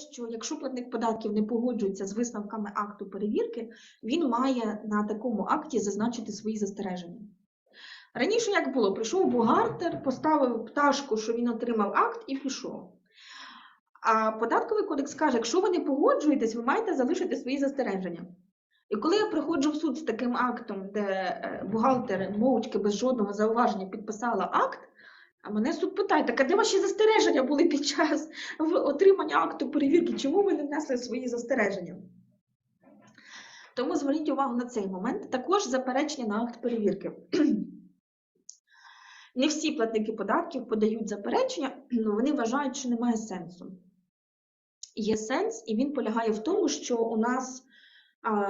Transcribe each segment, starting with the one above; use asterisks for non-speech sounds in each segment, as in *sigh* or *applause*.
що якщо платник податків не погоджується з висновками акту перевірки, він має на такому акті зазначити свої застереження. Раніше як було? Прийшов бухгалтер, поставив пташку, що він отримав акт і пішов. А податковий кодекс каже, якщо ви не погоджуєтесь, ви маєте залишити свої застереження. І коли я приходжу в суд з таким актом, де е, бухгалтер мовчки без жодного зауваження підписала акт, а мене суд питає, так а де ваші застереження були під час отримання акту перевірки? Чому ви не внесли свої застереження? Тому зверніть увагу на цей момент. Також заперечення на акт перевірки. *clears throat* Не всі платники податків подають заперечення, *clears throat* ну, вони вважають, що немає сенсу. Є сенс, і він полягає в тому, що у нас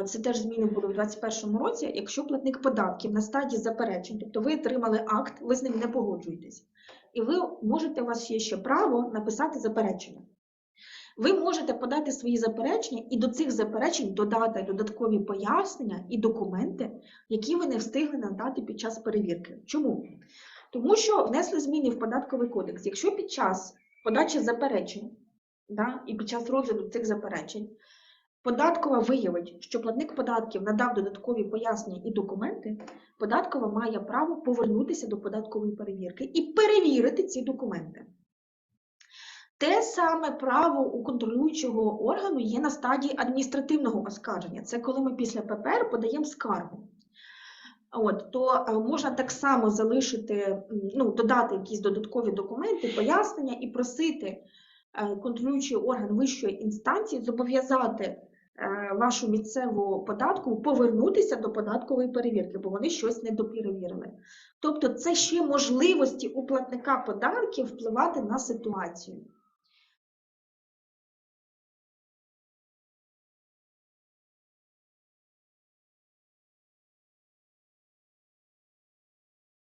це теж зміни були в 2021 році. Якщо платник податків на стадії заперечень, тобто ви отримали акт, ви з ним не погоджуєтесь, і ви можете, у вас є ще право написати заперечення. Ви можете подати свої заперечення і до цих заперечень додати додаткові пояснення і документи, які ви не встигли надати під час перевірки. Чому? Тому що внесли зміни в податковий кодекс. Якщо під час подачі заперечень да, і під час розгляду цих заперечень податкова виявить, що платник податків надав додаткові пояснення і документи, податкова має право повернутися до податкової перевірки і перевірити ці документи. Те саме право у контролюючого органу є на стадії адміністративного оскарження. Це коли ми після ППР подаємо скаргу. От, то е, можна так само залишити, ну, додати якісь додаткові документи, пояснення і просити контролюючий орган вищої інстанції зобов'язати е, вашу місцеву податку повернутися до податкової перевірки, бо вони щось не доперевірили. Тобто це ще можливості у платника податків впливати на ситуацію.